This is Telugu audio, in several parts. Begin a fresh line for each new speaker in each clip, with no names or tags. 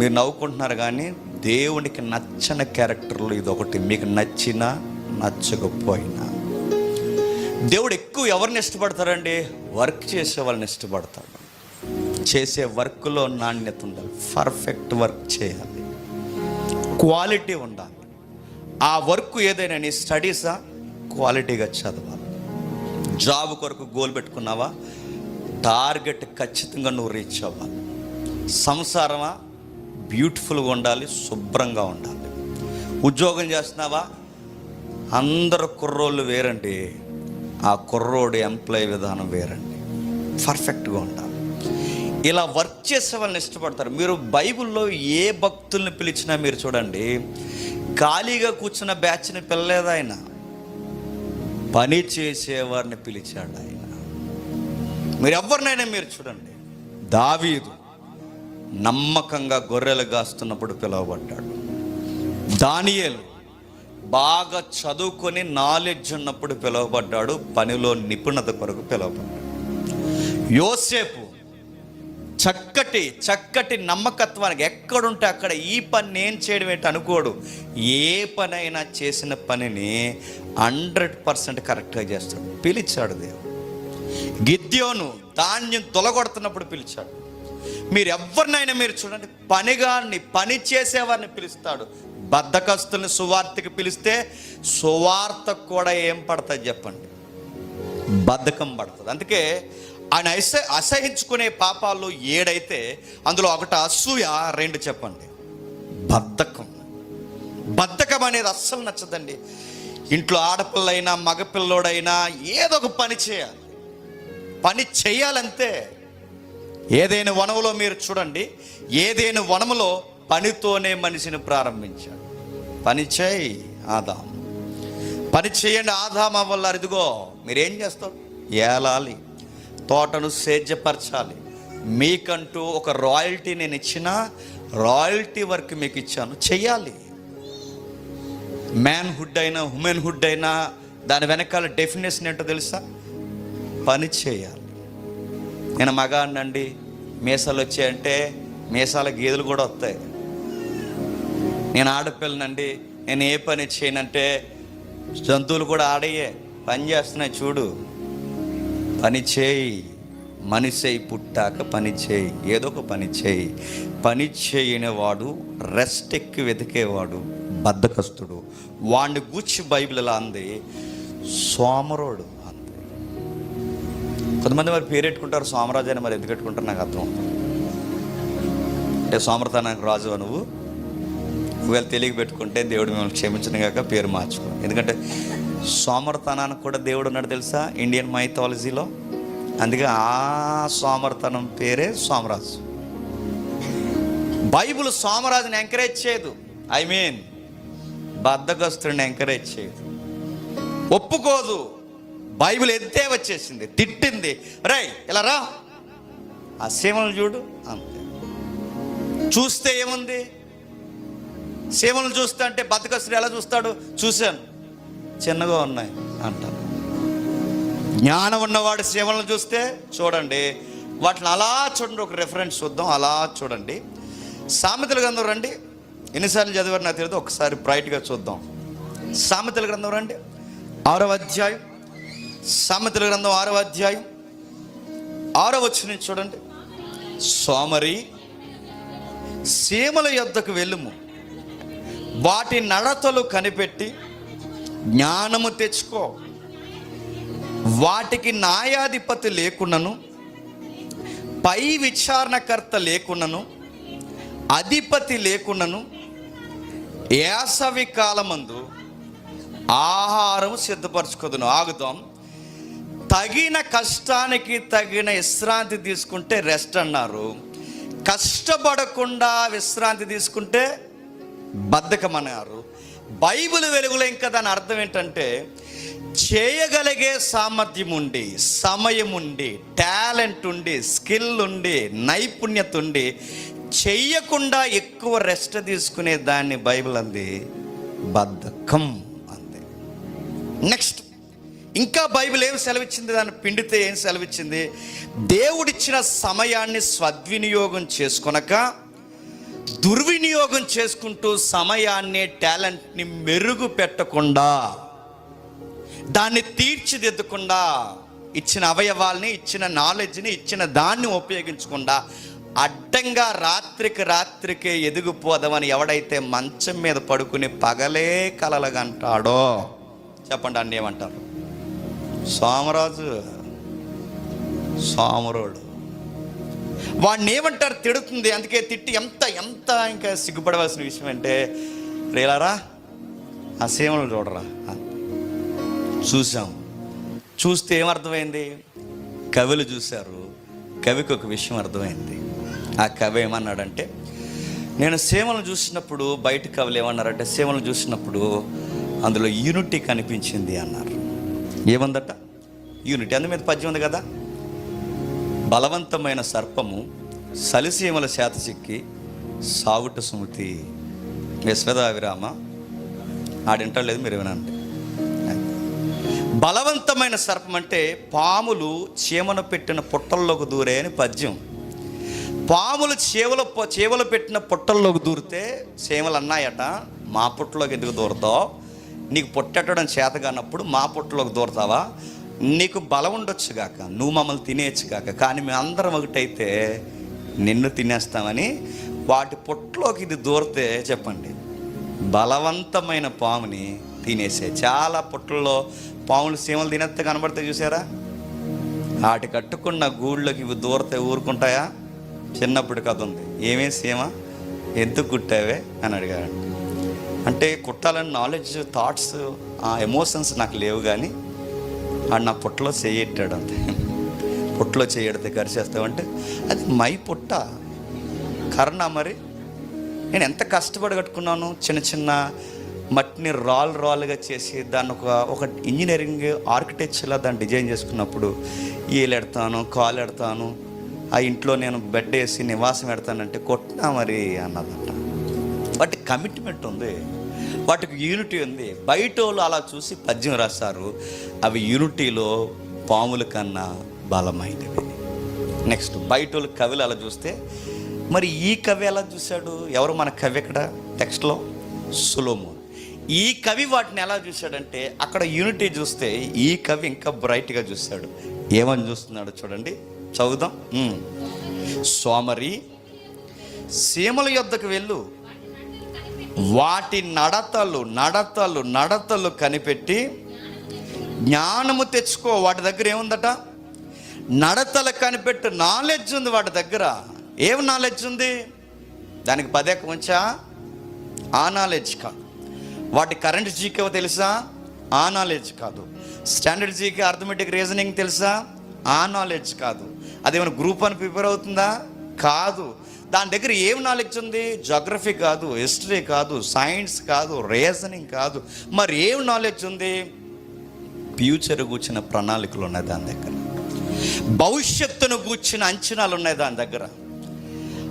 మీరు నవ్వుకుంటున్నారు కానీ దేవునికి నచ్చని క్యారెక్టర్లు ఇది ఒకటి. మీకు నచ్చినా నచ్చకపోయినా. దేవుడు ఎక్కువ ఎవరిని ఇష్టపడతారండి? వర్క్ చేసే వాళ్ళని ఇష్టపడతాడు. చేసే వర్క్లో నాణ్యత ఉండాలి. పర్ఫెక్ట్ వర్క్ చేయాలి. క్వాలిటీ ఉండాలి. ఆ వర్క్ ఏదైనా నీ స్టడీసా? క్వాలిటీగా చదవాలి. జాబ్ కొరకు గోల్ పెట్టుకున్నావా? టార్గెట్ ఖచ్చితంగా నువ్వు రీచ్ అవ్వాలి. సంసారమా? బ్యూటిఫుల్గా ఉండాలి శుభ్రంగా ఉండాలి. ఉద్యోగం చేస్తున్నావా? అందరు కుర్రోళ్ళు వేరండి. ఆ కుర్రోడు ఎంప్లాయ్ విధానం వేరండి. పర్ఫెక్ట్గా ఉండాలి. ఇలా వర్క్ చేసే వాళ్ళని ఇష్టపడతారు. మీరు బైబిల్లో ఏ భక్తుల్ని పిలిచినా మీరు చూడండి ఖాళీగా కూర్చున్న బ్యాచ్ని పిల్లలేదు ఆయన? పని చేసేవారిని పిలిచాడు ఆయన. మీరు ఎవరినైనా మీరు చూడండి. దావీదు నమ్మకంగా గొర్రెలు కాస్తున్నప్పుడు పిలువబడ్డాడు. దానియేలు బాగా చదువుకొని నాలెడ్జ్ ఉన్నప్పుడు పిలువబడ్డాడు పనిలో నిపుణత కొరకు పిలువబడ్డాడు. యోసేపు చక్కటి చక్కటి నమ్మకత్వానికి ఎక్కడుంటే అక్కడ ఈ పని నేను చేయడం ఏంటి అనుకోడు. ఏ పనైనా చేసిన పనిని హండ్రెడ్ పర్సెంట్ కరెక్ట్గా చేస్తాడు. పిలిచాడు దేవుడు. గిద్యోను ధాన్యం తొలగొడుతున్నప్పుడు పిలిచాడు. మీరు ఎవరినైనా మీరు చూడండి పనిగాన్ని పని చేసేవారిని పిలుస్తాడు. బద్దకస్తుల్ని సువార్తకి పిలిస్తే సువార్త కూడా ఏం పడుతుంది చెప్పండి. బద్ధకం పడుతుంది. అందుకే ఆయన అస అసహించుకునే పాపాలు ఏడైతే అందులో ఒకటి అసూయ రెండు చెప్పండి. బద్ధకం. బద్ధకం అనేది అస్సలు నచ్చదండి. ఇంట్లో ఆడపిల్లైనా మగపిల్లోడైనా ఏదో ఒక పని చేయాలి. పని చేయాలంతే ఏదైనా వనములో మీరు చూడండి ఏదైనా వనములో పనితోనే మనిషిని ప్రారంభించాడు. పని చేయి ఆదాం. పని చేయండి ఆదాం అవ్వాలి? ఇదిగో మీరేం చేస్తారు? ఏలాలి తోటను సేద్యపరచాలి. మీకంటూ ఒక రాయల్టీ నేను ఇచ్చిన రాయల్టీ వర్క్ మీకు ఇచ్చాను. చెయ్యాలి. మ్యాన్హుడ్ అయినా ఉమెన్ హుడ్ అయినా దాని వెనకాల డెఫినేషన్ ఏంటో తెలుసా? పని చేయాలి. నేను మగాడినండి మీసాలు వచ్చాయంటే మీసాల గీదలు కూడా వస్తాయి. నేను ఆడపిల్లనండి. నేను ఏ పని చేయనంటే జంతువులు కూడా ఆడయ్యే. పని చేస్తున్నాయి చూడు. పని చేయి. మనిషి పుట్టాక పని చేయి. ఏదో ఒక పని చేయి. పని చేయనివాడు రెస్ట్ ఎక్కి వెతికేవాడు బద్దకస్తుడు వాణ్ణి గూర్చి బైబిల్ అంది. సోమరోడు. కొంతమంది మరి పేరు పెట్టుకుంటారు సోమరాజు అని మరి ఎందుకు పెట్టుకుంటారు నాకు అర్థం అంటే సోమరతనానికి రాజు నువ్వు? ఒకవేళ తెలియక పెట్టుకుంటే దేవుడు మిమ్మల్ని క్షమించిన కాక పేరు మార్చుకో. ఎందుకంటే సోమరతనానికి కూడా దేవుడు ఉన్నాడు తెలుసా? ఇండియన్ మైథాలజీలో. అందుకే ఆ సోమరతనం పేరే సోమరాజు బైబుల్ సోమరాజుని ఎంకరేజ్ చేయదు. ఐ మీన్ బద్దగస్తుడిని ఎంకరేజ్ చేయదు. ఒప్పుకోదు. బైబిల్ ఎత్తే వచ్చేసింది తిట్టింది. రై ఇలా రా. ఆ సీమలు చూడు అంతే. చూస్తే ఏముంది? సీమలను చూస్తా అంటే బతకస్తుడు ఎలా చూస్తాడు? చూశాను. చిన్నగా ఉన్నాయి అంటారు. జ్ఞానం ఉన్నవాడు సీమలను చూస్తే చూడండి వాటిని అలా చూడండి ఒక రెఫరెన్స్ చూద్దాం అలా చూడండి. సామెతల గ్రంథం రండి. ఎన్నిసార్లు చదివారు నాకు తెలియదు ఒకసారి బ్రైట్గా చూద్దాం. సామెతల గ్రంథం రండి. ఆరవ అధ్యాయం. సామెతల గ్రంథం ఆరవ అధ్యాయం ఆరవ వచ్చిన చూడండి. సోమరి సీమల యొద్దకు వెళ్ళుము. వాటి నడతలు కనిపెట్టి జ్ఞానము తెచ్చుకో. వాటికి న్యాయాధిపతి లేకున్నను పై విచారణకర్త లేకున్నను అధిపతి లేకున్నను ఏసవి కాలమందు ఆహారం సిద్ధపరచుకోదును. ఆగుదాం. తగిన కష్టానికి తగిన విశ్రాంతి తీసుకుంటే రెస్ట్ అన్నారు. కష్టపడకుండా విశ్రాంతి తీసుకుంటే బద్ధకం అన్నారు బైబిల్ వెలుగులో ఇంకా దాని అర్థం ఏంటంటే చేయగలిగే సామర్థ్యం ఉండి సమయం ఉండి టాలెంట్ ఉండి స్కిల్ ఉండి నైపుణ్యత ఉండి చెయ్యకుండా ఎక్కువ రెస్ట్ తీసుకునే దాన్ని బైబిల్ అంది బద్ధకం అంది. నెక్స్ట్ ఇంకా బైబిల్ ఏం సెలవిచ్చింది? దాన్ని పిండితే ఏం సెలవిచ్చింది? దేవుడిచ్చిన సమయాన్ని సద్వినియోగం చేసుకొనక దుర్వినియోగం చేసుకుంటూ సమయాన్ని టాలెంట్ని మెరుగు పెట్టకుండా దాన్ని తీర్చిదిద్దకుండా ఇచ్చిన అవయవాల్ని ఇచ్చిన నాలెడ్జ్ని ఇచ్చిన దాన్ని ఉపయోగించకుండా అడ్డంగా రాత్రికి రాత్రికే ఎదిగిపోదామని ఎవడైతే మంచం మీద పడుకుని పగలే కలలుగంటాడో చెప్పండి అన్నీ ఏమంటారు? సోమరాజు సోమరోడు. వాడిని ఏమంటారు తిడుతుంది? అందుకే తిట్టి ఎంత ఎంత ఇంకా సిగ్గుపడవలసిన విషయం అంటే రేలారా ఆ సేవలు చూడరా. చూసాం చూస్తే ఏమర్థమైంది? కవులు చూశారు. కవికి ఒక విషయం అర్థమైంది. ఆ కవి ఏమన్నాడంటే నేను సీమలను చూసినప్పుడు బయట కవులు ఏమన్నారంటే సీమలను చూసినప్పుడు అందులో యూనిటీ కనిపించింది అన్నారు. ఏముందట? యూనిట్ అందు మీద పద్యం ఉంది కదా? బలవంతమైన సర్పము సలిసీమల చేత చిక్కి సావుట సుమతి. విశ్వదావిరామ విరామ ఆడింటలేదు మీరు వినండి. బలవంతమైన సర్పం అంటే పాములు చీమను పెట్టిన పుట్టల్లోకి దూరే అని పద్యం. పాములు చేవల చేవలు పెట్టిన పుట్టల్లోకి దూరితే చీమలు అన్నాయట మా పుట్టలోకి ఎందుకు దూరతావు? నీకు పొట్టెట్టడం చేత కానప్పుడు మా పుట్టలోకి దూరతావా? నీకు బలం ఉండొచ్చు కాక నువ్వు మమ్మల్ని తినేయచ్చు కాక కానీ మేము అందరం ఒకటైతే నిన్ను తినేస్తామని వాటి పుట్టలోకి ఇది దూరితే చెప్పండి. బలవంతమైన పాముని తినేసే. చాలా పుట్టల్లో పాములు సీమలు తినేస్తే కనబడితే చూసారా? వాటి కట్టుకున్న గూళ్ళకి ఇవి దూరతే ఊరుకుంటాయా? చిన్నప్పుడు కథ ఉంది. ఏమే సీమ? ఎందుకు కుట్టావే? అని అడిగాడు అంటే కుట్టాలని నాలెడ్జ్ థాట్స్ ఆ ఎమోషన్స్ నాకు లేవు కానీ ఆడు నా పుట్టలో చేయెట్టాడు అంతే. పుట్టలో చేయడితే కరిచేస్తావంటే అది మై పుట్ట. కర్ణ మరి నేను ఎంత కష్టపడి కట్టుకున్నాను? చిన్న చిన్న మట్టిని రాల్ రాల్గా చేసి దాన్ని ఒక ఒక ఇంజనీరింగ్ ఆర్కిటెక్చర్లా దాన్ని డిజైన్ చేసుకున్నప్పుడు ఏలెడతాను కాలు ఎడతాను ఆ ఇంట్లో నేను బెడ్ వేసి నివాసం పెడతానంటే కొట్టినా మరి అన్నదంట వాటి కమిట్మెంట్ ఉంది. వాటికి యూనిటీ ఉంది. బయట వాళ్ళు అలా చూసి పద్యం రాస్తారు. అవి యూనిటీలో పాముల కన్నా బలమైనవి. నెక్స్ట్ బయట వాళ్ళు కవులు అలా చూస్తే మరి ఈ కవి ఎలా చూశాడు? ఎవరు మన కవి ఎక్కడ టెక్స్ట్లో? సులోమోన్. ఈ కవి వాటిని ఎలా చూశాడంటే అక్కడ యూనిటీ చూస్తే ఈ కవి ఇంకా బ్రైట్గా చూశాడు. ఏమని చూస్తున్నాడు చూడండి. చదువుదాం. సోమరి సీమల యొద్దకు వెళ్ళు. వాటి నడతలు నడతలు నడతలు కనిపెట్టి జ్ఞానము తెచ్చుకో వాటి దగ్గర ఏముందట? నడతలు కనిపెట్టు నాలెడ్జ్ ఉంది వాటి దగ్గర. ఏం నాలెడ్జ్ ఉంది? దానికి పదేక ఉంచా? ఆ నాలెడ్జ్ కాదు వాటి కరెంట్ జీకే తెలుసా? ఆ నాలెడ్జ్ కాదు. స్టాండర్డ్ జీకే అర్థమెటిక్ రీజనింగ్ తెలుసా? ఆ నాలెడ్జ్ కాదు. అదేమైనా గ్రూప్ అని ప్రిపేర్ అవుతుందా? కాదు. దాని దగ్గర ఏం నాలెడ్జ్ ఉంది? జోగ్రఫీ కాదు హిస్టరీ కాదు సైన్స్ కాదు రీజనింగ్ కాదు. మరి ఏం నాలెడ్జ్ ఉంది? ఫ్యూచర్ కూర్చిన ప్రణాళికలు ఉన్నాయి దాని దగ్గర. భవిష్యత్తును కూర్చిన అంచనాలు ఉన్నాయి దాని దగ్గర.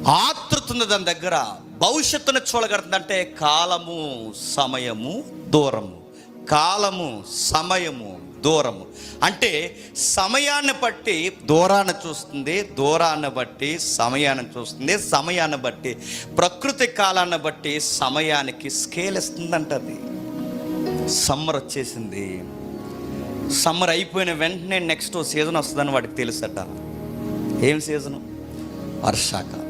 ఆతృత ఉంది దాని దగ్గర. భవిష్యత్తును చూడగడుతుందంటే కాలము సమయము దూరము. కాలము సమయము దూరము. అంటే సమయాన్ని బట్టి దూరాన్ని చూస్తుంది దూరాన్ని బట్టి సమయాన్ని చూస్తుంది సమయాన్ని బట్టి ప్రకృతి కాలాన్ని బట్టి సమయానికి స్కేల్ ఇస్తుందంట అది సమ్మర్ వచ్చేసింది. సమ్మర్ అయిపోయిన వెంటనే నెక్స్ట్ సీజన్ వస్తుందని వాడికి తెలుసట. ఏం సీజను వర్షాకాలం.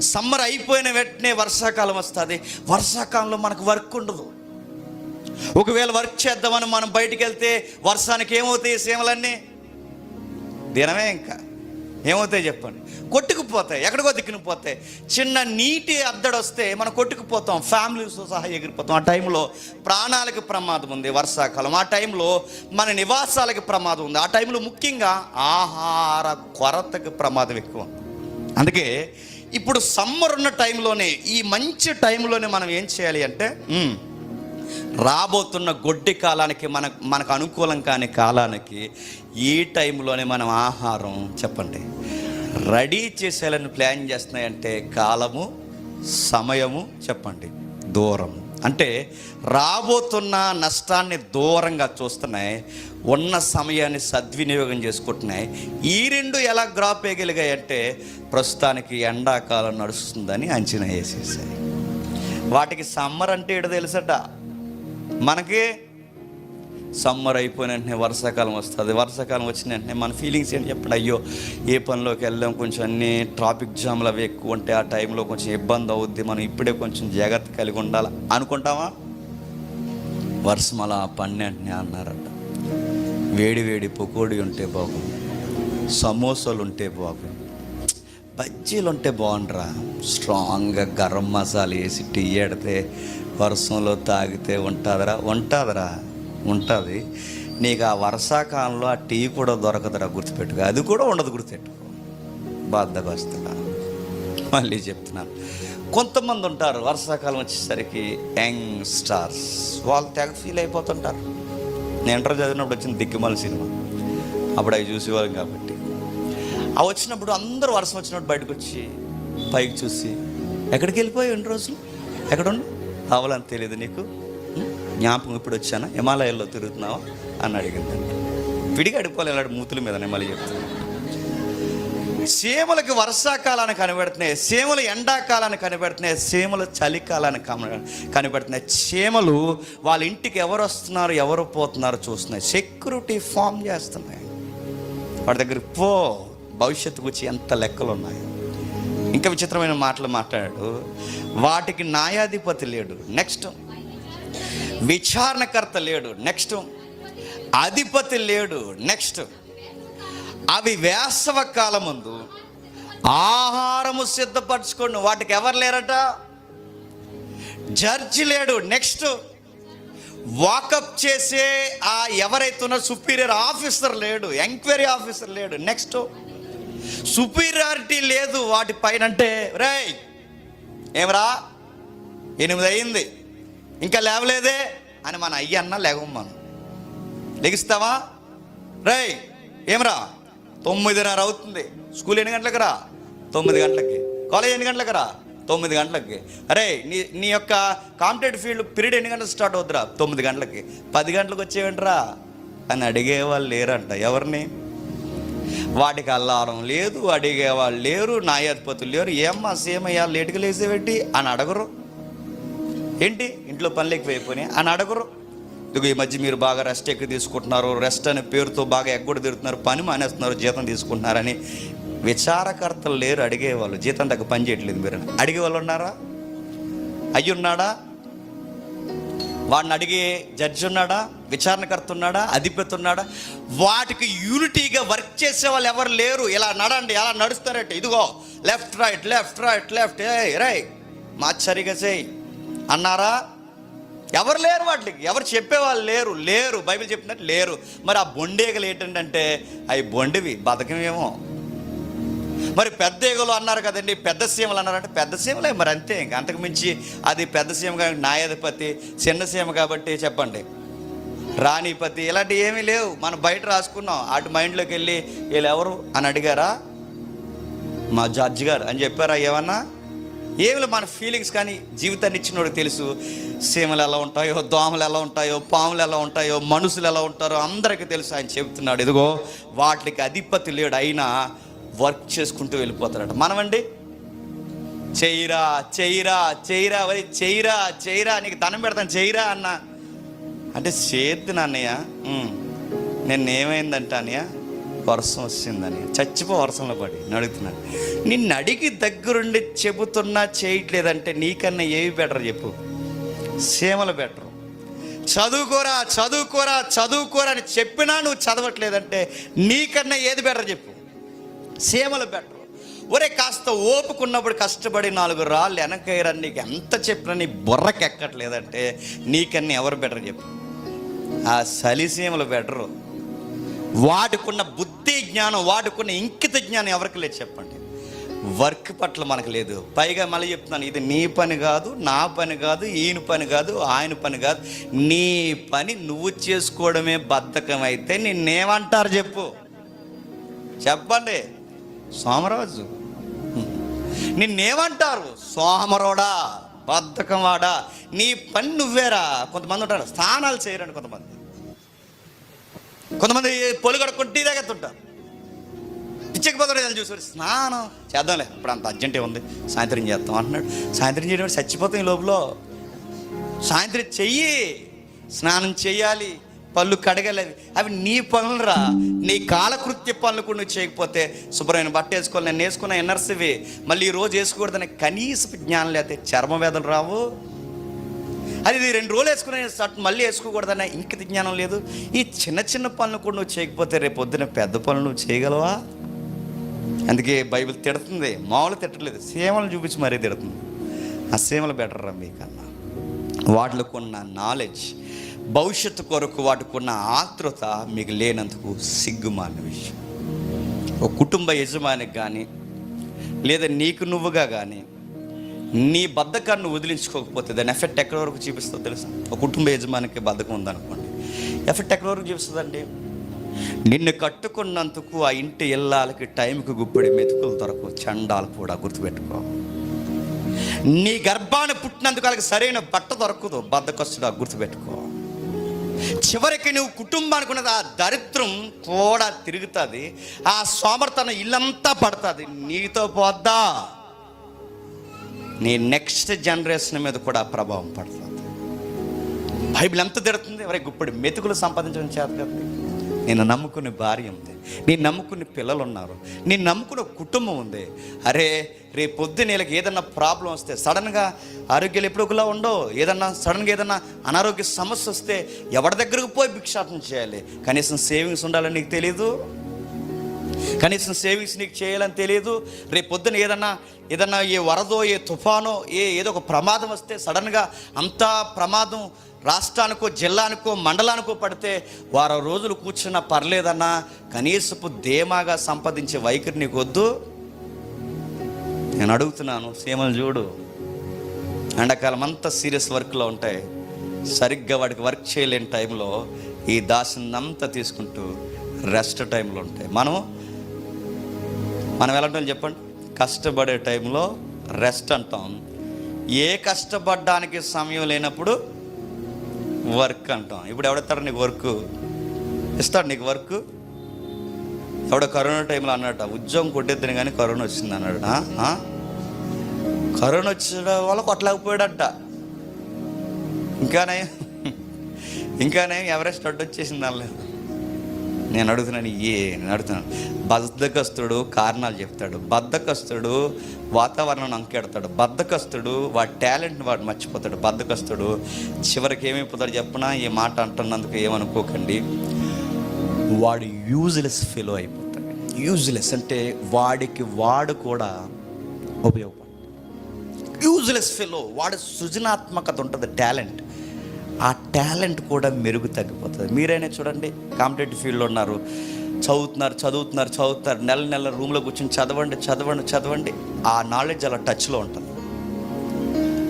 సమ్మర్ అయిపోయిన వెంటనే వర్షాకాలం వస్తుంది. వర్షాకాలంలో మనకు వర్క్ ఉండదు. ఒకవేళ వర్క్ చేద్దామని మనం బయటికి వెళ్తే వర్షానికి ఏమవుతాయి సీమలన్నీ? దినమే ఇంకా. ఏమవుతాయి చెప్పండి? కొట్టుకుపోతాయి. ఎక్కడికో దిక్కునిపోతాయి. చిన్న నీటి అద్దడు వస్తే మనం కొట్టుకుపోతాం. ఫ్యామిలీస్తో సహా ఎగిరిపోతాం. ఆ టైంలో ప్రాణాలకు ప్రమాదం ఉంది వర్షాకాలం. ఆ టైంలో మన నివాసాలకు ప్రమాదం ఉంది. ఆ టైంలో ముఖ్యంగా ఆహార కొరతకు ప్రమాదం ఎక్కువ. అందుకే ఇప్పుడు సమ్మర్ ఉన్న టైంలోనే ఈ మంచి టైంలోనే మనం ఏం చేయాలి అంటే రాబోతున్న గొడ్డి కాలానికి మన మనకు అనుకూలం కాని కాలానికి ఈ టైంలోనే మనం ఆహారం చెప్పండి. రెడీ చేసేయాలని ప్లాన్ చేస్తున్నాయంటే కాలము సమయము చెప్పండి. దూరం. అంటే రాబోతున్న నష్టాన్ని దూరంగా చూస్తున్నాయి ఉన్న సమయాన్ని సద్వినియోగం చేసుకుంటున్నాయి. ఈ రెండు ఎలా గ్రాప్ అంటే ప్రస్తుతానికి ఎండాకాలం నడుస్తుందని అంచనా వేసేసాయి. వాటికి సమ్మర్ అంటే ఏడు తెలుసట? మనకి సమ్మర్ అయిపోయిన వెంటనే వర్షాకాలం వస్తుంది. వర్షాకాలం వచ్చిన వెంటనే మన ఫీలింగ్స్ ఏంటి చెప్పండి? అయ్యో ఏ పనిలోకి వెళ్ళాం? కొంచెం అన్ని ట్రాఫిక్ జామ్లు అవి ఎక్కువ ఉంటే ఆ టైంలో కొంచెం ఇబ్బంది అవుద్ది. మనం ఇప్పుడే కొంచెం జాగ్రత్త కలిగి ఉండాలి? అనుకుంటామా వర్షం అలా పడిన వెంటనే అన్నారట. వేడి వేడి పకోడీ ఉంటే బాగుంది సమోసాలు ఉంటే బాగుంది బజ్జీలు ఉంటే బాగుండ్రా. స్ట్రాంగ్గా గరం మసాలా వేసి టీ ఎడితే వర్షంలో తాగితే ఉంటుందిరా ఉంటుందిరా ఉంటుంది. నీకు ఆ వర్షాకాలంలో ఆ టీ కూడా దొరకదురా గుర్తుపెట్టుకో. అది కూడా ఉండదు గుర్తుపెట్టుకో. బాధగా మళ్ళీ చెప్తున్నాను కొంతమంది ఉంటారు వర్షాకాలం వచ్చేసరికి యంగ్ స్టార్స్. వాళ్ళు తెగ ఫీల్ అయిపోతుంటారు. నేను ఇంటర్ చదివినప్పుడు వచ్చిన దిగ్గుమల సినిమా. అప్పుడు అవి చూసేవాళ్ళం కాబట్టి. ఆ వచ్చినప్పుడు అందరూ వర్షం వచ్చినప్పుడు బయటకు వచ్చి పైకి చూసి ఎక్కడికి వెళ్ళిపోయావు ఎన్ని రోజులు? ఎక్కడ ఉండు తెలియదు నీకు? జ్ఞాపకం ఇప్పుడు వచ్చానా? హిమాలయాల్లో తిరుగుతున్నావా? అని అడిగిందండి విడిగా అడిగిపోలే ఇలాంటి మూతుల మీద మళ్ళీ చెప్తాను సీమలకి వర్షాకాలాన్ని కనబెడుతున్నాయి సీమలు ఎండాకాలాన్ని కనబెడుతున్నాయి సీమలు చలికాలాన్ని కనబెడుతున్నాయి చీమలు వాళ్ళ ఇంటికి ఎవరు వస్తున్నారు ఎవరు పోతున్నారు చూస్తున్నాయి. సెక్యూరిటీ ఫామ్ చేస్తున్నాయి. వాడి దగ్గరికి పో భవిష్యత్తు గురించి ఎంత లెక్కలు ఉన్నాయి ఇంకా విచిత్రమైన మాటలు మాట్లాడాడు. వాటికి న్యాయాధిపతి లేడు. నెక్స్ట్ విచారణకర్త లేడు. నెక్స్ట్ అధిపతి లేడు. నెక్స్ట్ అవి వేసవ కాలముందు ఆహారము సిద్ధపరచుకోండి వాటికి ఎవరు లేరట? జడ్జి లేడు. నెక్స్ట్ వాకప్ చేసే ఆ ఎవరైతే ఉన్న సుపీరియర్ ఆఫీసర్ లేడు. ఎంక్వైరీ ఆఫీసర్ లేడు. నెక్స్ట్ సుపీరియారిటీ లేదు వాటి పైన అంటే రేయ్ ఏమరా? ఎనిమిది అయింది. ఇంకా లేవలేదే అని మన అయ్య అన్న లేవమ్మా లెగిస్తావా? రేయ్ ఏమరా? తొమ్మిదిన్నర అవుతుంది. స్కూల్ ఎన్ని గంటలకు రా? తొమ్మిది గంటలకి. కాలేజ్ ఎన్ని గంటలకు రా? తొమ్మిది గంటలకి. అరే నీ నీ యొక్క కాంపిటేటివ్ ఫీల్డ్ పీరియడ్ ఎన్ని గంటలకు స్టార్ట్ అవుతురా తొమ్మిది గంటలకి. పది గంటలకు వచ్చేవేంట్రా? అని అడిగేవాళ్ళు లేరంట. ఎవరిని? వాటికి అల్లారం లేదు అడిగేవాళ్ళు లేరు న్యాయాధిపతులు లేరు. ఏమ్మా సేమయ్యా లేటుగా లేసేవేంటి? అని అడగరు. ఏంటి? ఇంట్లో పనులు ఎక్కువైపోయినాయి. అని అడగరు. ఇదిగో ఈ మధ్య మీరు బాగా రెస్ట్ ఎక్కువ తీసుకుంటున్నారు. రెస్ట్ అనే పేరుతో బాగా ఎగ్గొడు తిరుగుతున్నారు. పని మానేస్తున్నారు. జీతం తీసుకుంటున్నారని విచారకర్తలు లేరు. అడిగేవాళ్ళు జీతం తగ్గ పని చేయట్లేదు మీరు అడిగే వాళ్ళు ఉన్నారా? అయ్యున్నాడా? వాడిని అడిగే జడ్జి ఉన్నాడా? విచారణకర్త ఉన్నాడా? అధిపతి ఉన్నాడా? వాటికి యూనిటీగా వర్క్ చేసే వాళ్ళు ఎవరు లేరు. ఇలా నడండి అలా నడుస్తారట? ఇదిగో left right left right left ఏ రై మాచరిగా చేయి అన్నారా? ఎవరు లేరు వాటికి? ఎవరు చెప్పేవాళ్ళు లేరు. లేరు. బైబిల్ చెప్పినట్టు లేరు. మరి ఆ బొండేగలు ఏంటంటే అవి బొండివి బతకమేమో. మరి పెద్ద ఈగలు అన్నారు కదండి పెద్ద సీమలు అన్నారంటే పెద్ద సీమలే మరి అంతే ఇంక. అంతకు మించి అది పెద్ద సీమ కాబట్టి న్యాయాధిపతి చిన్న సీమ కాబట్టి చెప్పండి. రాణిపతి ఇలాంటివి ఏమీ లేవు. మనం బయట రాసుకున్నాం. అటు మైండ్లోకి వెళ్ళి వీళ్ళు ఎవరు అని అడిగారా? మా జడ్జి గారు అని చెప్పారా ఏమన్నా? ఏమి మన ఫీలింగ్స్ కానీ జీవితాన్ని ఇచ్చినోడికి తెలుసు. సీమలు ఎలా ఉంటాయో దోమలు ఎలా ఉంటాయో పాములు ఎలా ఉంటాయో మనుషులు ఎలా ఉంటారో అందరికీ తెలుసు ఆయన చెబుతున్నాడు. ఇదిగో వాటికి అధిపతి లేడు అయినా వర్క్ చేసుకుంటూ వెళ్ళిపోతారట. మనమండి చెయ్యిరా చెయ్యిరా చెయ్యిరా వరి చెయ్యిరా చెయ్యిరా నీకు దండం పెడతాను చెయ్యిరా అన్న. అంటే చేద్దు నాన్నయ్య. "ఉమ్." ఏమైందంట అన్నయ్య? వర్షం వచ్చిందని చచ్చిపో వర్షంలో పడి నడుగుతున్నాను నిన్ను అడిగి దగ్గరుండి చెబుతున్నా చేయట్లేదంటే నీకన్నా ఏవి బెటర్ చెప్పు? సీమలు బెటర్. చదువుకోరా చదువుకోరా చదువుకోరా అని చెప్పినా నువ్వు చదవట్లేదంటే నీకన్నా ఏది బెటర్ చెప్పు? సీమలు బెటర్ ఒరే కాస్త ఓపుకున్నప్పుడు కష్టపడి నాలుగు రాళ్ళు వెనకయ్యరా నీకు ఎంత చెప్పినా నీ బుర్రకి ఎక్కట్లేదంటే నీకన్నీ ఎవరు బెటర్ చెప్పు. ఆ సలిసీమలు బెటరు వాడుకున్న బుద్ధి జ్ఞానం వాడుకున్న ఇంకిత జ్ఞానం ఎవరికి లేదు చెప్పండి. వర్క్ పట్ల మనకు లేదు. పైగా మళ్ళీ చెప్తున్నాను ఇది నీ పని కాదు నా పని కాదు ఈయన పని కాదు ఆయన పని కాదు. నీ పని నువ్వు చేసుకోవడమే బద్ధకం అయితే నిన్నేమంటారు చెప్పు. చెప్పండి. సోమరాజు. నిన్నేమంటారు? సోమరోడా బద్ధకం వాడా నీ పని నువ్వేరా? కొంతమంది ఉంటారు స్నానాలు చేయరండి కొంతమంది. కొంతమంది పొలి కడుక్కుంటే టీ తాగెత్తుంటారు పిచ్చకపోతాడు వెళ్ళి చూసారు స్నానం చేద్దాంలే ఇప్పుడు అంత అర్జెంటే ఉంది సాయంత్రం చేద్దాం అంటున్నాడు. సాయంత్రం చేయడం చచ్చిపోతాం ఈ లోపల. సాయంత్రం చెయ్యి స్నానం చేయాలి పళ్ళు కడగలేవి. అవి నీ పనులురా. నీ కాలకృత్య పనులు కూడా నువ్వు చేయకపోతే శుభ్రమైన బట్ట వేసుకోవాలి. నేను వేసుకున్న ఎనర్సీవి మళ్ళీ ఈ రోజు వేసుకోకూడదని కనీస జ్ఞానం లేకపోతే చర్మ వేదలు రావు. అది ఇది రెండు రోజులు వేసుకునే షర్ట్ మళ్ళీ వేసుకోకూడదన్న ఇంక జ్ఞానం లేదు. ఈ చిన్న చిన్న పనులు కూడా నువ్వు చేయకపోతే రేపు పొద్దున పెద్ద పనులు నువ్వు చేయగలవా? అందుకే బైబిల్ తిడుతుంది. మామూలు తిట్టలేదు సీమలు చూపించి మరీ తిడుతుంది. ఆ సీమలు బెటర్ రా మీకన్నా. వాటిలో ఉన్న నాలెడ్జ్ భవిష్యత్తు కొరకు వాటికి ఉన్న ఆతృత మీకు లేనందుకు సిగ్గుమాలిన విషయం. ఒక కుటుంబ యజమానికి కానీ లేదా నీకు నువ్వుగా కానీ నీ బద్ధకాన్ని వదిలించుకోకపోతే దాని ఎఫెక్ట్ ఎక్కడి వరకు చూపిస్తుందో తెలుసా? ఒక కుటుంబ యజమానికి బద్ధకం ఉందనుకోండి. ఎఫెక్ట్ ఎక్కడి వరకు చూపిస్తుందండి? నిన్ను కట్టుకున్నందుకు ఆ ఇంటి ఇల్లాలకి టైంకి గుప్పిడి మెతుకులు దొరకవు చండాలు కూడా గుర్తుపెట్టుకో. నీ గర్భాన్ని పుట్టినందుకు వాళ్ళకి సరైన బట్ట దొరకదు బద్దకొస్తుడా గుర్తుపెట్టుకో. చివరికి నువ్వు కుటుంబానికి ఉన్నది ఆ దరిద్రం కూడా తిరుగుతుంది ఆ సోమర్తనం ఇల్లంతా పడుతుంది. నీతో పోద్దా? నీ నెక్స్ట్ జనరేషన్ మీద కూడా ప్రభావం పడుతుంది. బైబిల్ ఎంత తిడుతుంది? ఎవరి గుప్పడి మెతుకులు సంపాదించడం చేత నేను నమ్ముకునే భార్య ఉంది. నేను నమ్ముకున్న పిల్లలు ఉన్నారు నేను నమ్ముకున్న కుటుంబం ఉంది. అరే రేపు పొద్దున వీళ్ళకి ఏదన్నా ప్రాబ్లం వస్తే సడన్గా ఆరోగ్యాలు ఎప్పుడు ఒకలా ఉండవు. ఏదన్నా సడన్గా ఏదన్నా అనారోగ్య సమస్య వస్తే ఎవరి దగ్గరకు పోయి భిక్షాటం చేయాలి? కనీసం సేవింగ్స్ ఉండాలని నీకు తెలీదు? కనీసం సేవింగ్స్ నీకు చేయాలని తెలియదు రేపు పొద్దున ఏదన్నా ఏదన్నా ఏ వరదో ఏ తుఫానో ఏ ఏదో ఒక ప్రమాదం వస్తే సడన్గా అంతా ప్రమాదం రాష్ట్రానికో జిల్లానికో మండలానికో పడితే వారం రోజులు కూర్చున్నా పర్లేదన్నా కనీసపు ధీమాగా సంపాదించే వైఖరి నీకు వద్దు. నేను అడుగుతున్నాను సీమలు చూడు. ఎండాకాలం అంతా సీరియస్ వర్క్లో ఉంటాయి. సరిగ్గా వాడికి వర్క్ చేయలేని టైంలో ఈ దాసిందంతా తీసుకుంటూ రెస్ట్ టైంలో ఉంటాయి. మనం మనం ఎలా ఉంటాం చెప్పండి? కష్టపడే టైంలో రెస్ట్ అంటాం. ఏ కష్టపడడానికి సమయం లేనప్పుడు వర్క్ అంటాం. ఇప్పుడు ఎవడెత్తాడు నీకు వర్క్ ఇస్తాడు నీకు వర్క్ ఎవడ కరోనా టైంలో అన్నట ఉద్యోగం కొట్టేద్దని కానీ కరోనా వచ్చింది అన్నాడు. కరోనా వచ్చిన వల్ల కొట్టలేకపోయాడట. ఇంకానే ఇంకానే ఎవరెస్ట్ అడ్డొచ్చేసింది అనలేదు. నేను అడుగుతున్నాను ఏ నేను అడుగుతున్నాను. బద్ధకస్తుడు కారణాలు చెప్తాడు. బద్ధకస్తుడు వాతావరణాన్ని అంకెడతాడు. బద్ధకస్తుడు వాడి టాలెంట్ని వాడు మర్చిపోతాడు. బద్ధకస్తుడు చివరికి ఏమైపోతాడు చెప్పినా? ఈ మాట అంటున్నందుకు ఏమనుకోకండి. వాడు యూజ్లెస్ ఫెలో అయిపోతాడు. యూజ్లెస్ అంటే వాడికి వాడు కూడా ఉపయోగపడు యూజ్లెస్ ఫెలో వాడి సృజనాత్మకత ఉంటుంది టాలెంట్. ఆ టాలెంట్ కూడా మెరుగు తగ్గిపోతుంది. మీరైనా చూడండి కాంపిటేటివ్ ఫీల్డ్లో ఉన్నారు. చదువుతున్నారు చదువుతున్నారు చదువుతున్నారు. నెల నెల రూమ్లో కూర్చొని చదవండి చదవండి చదవండి. ఆ నాలెడ్జ్ అలా టచ్లో ఉంటుంది.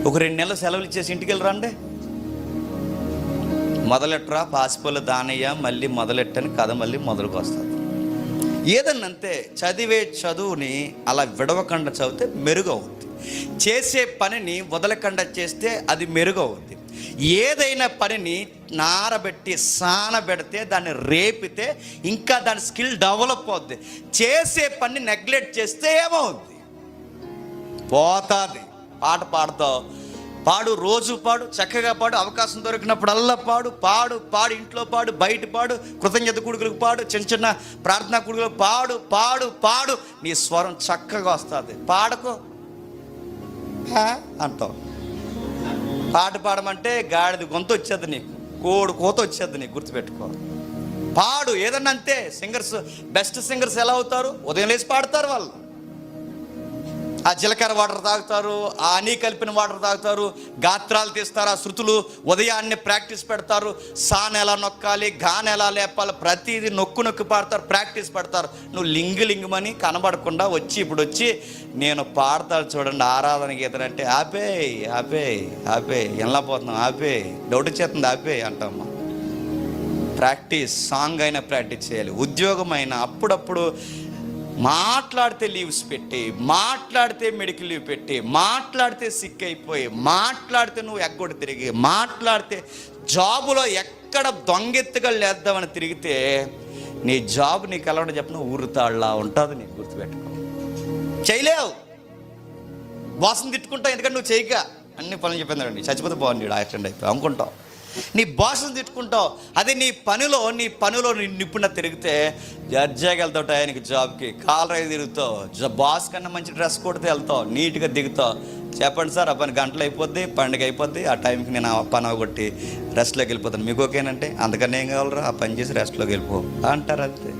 ఒక రెండు నెలలు సెలవులు ఇచ్చేసి ఇంటికి వెళ్ళరండి మొదలెట్టరా పాసిపోల దానయ్య మళ్ళీ మొదలెట్టని కథ మళ్ళీ మొదలుకు వస్తుంది. ఏదన్నంతే చదివే చదువుని అలా విడవకుండా చదివితే మెరుగు చేసే పనిని వదలకుండా చేస్తే అది మెరుగు ఏదైనా పనిని నారబెట్టి సానబెడితే దాన్ని రేపితే ఇంకా దాని స్కిల్ డెవలప్ అవుద్ది. చేసే పని నెగ్లెక్ట్ చేస్తే ఏమవుద్ది? పోతాది. పాట పాడతావు. పాడు రోజు పాడు చక్కగా పాడు అవకాశం దొరికినప్పుడల్లా పాడు పాడు పాడు ఇంట్లో పాడు బయట పాడు కృతజ్ఞత కుడుకులకు పాడు చిన్న చిన్న ప్రార్థనా కుడుకులకు పాడు పాడు పాడు నీ స్వరం చక్కగా వస్తుంది. పాడకు. అంటావు. పాట పాడమంటే గాడిది గొంతు వచ్చేది నీకు కోడు కోత వచ్చేది నీకు గుర్తుపెట్టుకో. పాడు ఏదన్నా అంతే సింగర్స్ బెస్ట్ సింగర్స్ ఎలా అవుతారు? ఉదయం లేచి పాడతారు వాళ్ళు. ఆ జీలకర్ర వాటర్ తాగుతారు ఆ అనీ కలిపిన వాటర్ తాగుతారు గాత్రాలు తీస్తారు ఆ శృతులు ఉదయాన్నే ప్రాక్టీస్ పెడతారు సాన్ ఎలా నొక్కాలి గాన్ ఎలా లేపాలి ప్రతిదీ నొక్కు నొక్కి పాడతారు ప్రాక్టీస్ పెడతారు. నువ్వు లింగు లింగమని కనబడకుండా వచ్చి ఇప్పుడు వచ్చి నేను పాడతాను చూడండి ఆరాధన గీతను అంటే ఆపే ఆపే ఆపే ఎలా పోతున్నాం ఆపే డౌట్ చేస్తుంది ఆపే అంటాము. ప్రాక్టీస్ సాంగ్ అయినా ప్రాక్టీస్ చేయాలి ఉద్యోగం అయినా అప్పుడప్పుడు మాట్లాడితే లీవ్స్ పెట్టి మాట్లాడితే మెడికల్ లీవ్ పెట్టి మాట్లాడితే సిక్ అయిపోయి మాట్లాడితే నువ్వు ఎగ్గొడు తిరిగి మాట్లాడితే జాబులో ఎక్కడ దొంగెత్తుగా లేద్దామని తిరిగితే నీ జాబ్ నీకు ఎలా ఉండదు చెప్పిన ఊరుతాళ్ళ ఉంటుంది నీకు గుర్తుపెట్టుకో. చేయలేవు. బాస్ని తిట్టుకుంటావు ఎందుకంటే నువ్వు చేయక. అన్ని పనులు చెప్పిందండి చచ్చిపోతే బాగుంది యాక్సిడెంట్ అయిపోయి అనుకుంటావు నీ బాస్ని తిట్టుకుంటావు. అదే నీ పనిలో నీ పనిలో నీ నిపుణ తిరిగితే జడ్జాకి వెళ్తావు టయానికి జాబ్కి కాలరాయి తిరుగుతావు. బాస్ కన్నా మంచి డ్రెస్ కొడితే వెళ్తావు. నీట్గా దిగుతావు. చెప్పండి సార్ ఆ పని గంటలు అయిపోద్ది పండుగ అయిపోద్ది ఆ టైంకి నేను ఆ పని అవగొట్టి రెస్ట్లోకి వెళ్ళిపోతాను. మీకు ఓకేనంటే అందుకని ఏం కావాలరా? ఆ పని చేసి రెస్ట్లోకి వెళ్ళిపో. అంటారు అంతే.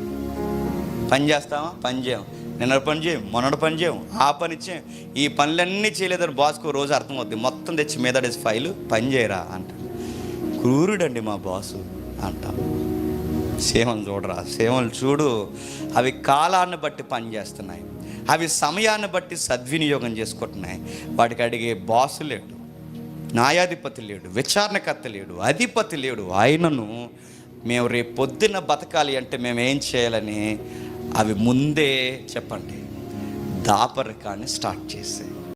పని చేస్తామా పని చేయం. నిన్న పని చేయం మొన్నటి పని చేయం ఆ పని చేయం. ఈ పనులన్నీ చేయలేదని బాస్కు రోజు అర్థమవుద్ది. మొత్తం తెచ్చి మీద డేసి ఫైలు పని చేయరా అంట క్రూరుడండి మా బాసు అంటాం. సేవలు చూడరా సేవలు చూడు. అవి కాలాన్ని బట్టి పనిచేస్తున్నాయి. అవి సమయాన్ని బట్టి సద్వినియోగం చేసుకుంటున్నాయి. వాటికి అడిగే బాసు లేడు న్యాయాధిపతి లేడు విచారణకర్త లేడు అధిపతి లేడు. ఆయనను మేము రేపు పొద్దున్న బతకాలి అంటే మేము ఏం చేయాలని అవి ముందే చెప్పండి. దాపరికాన్ని స్టార్ట్ చేసాయి.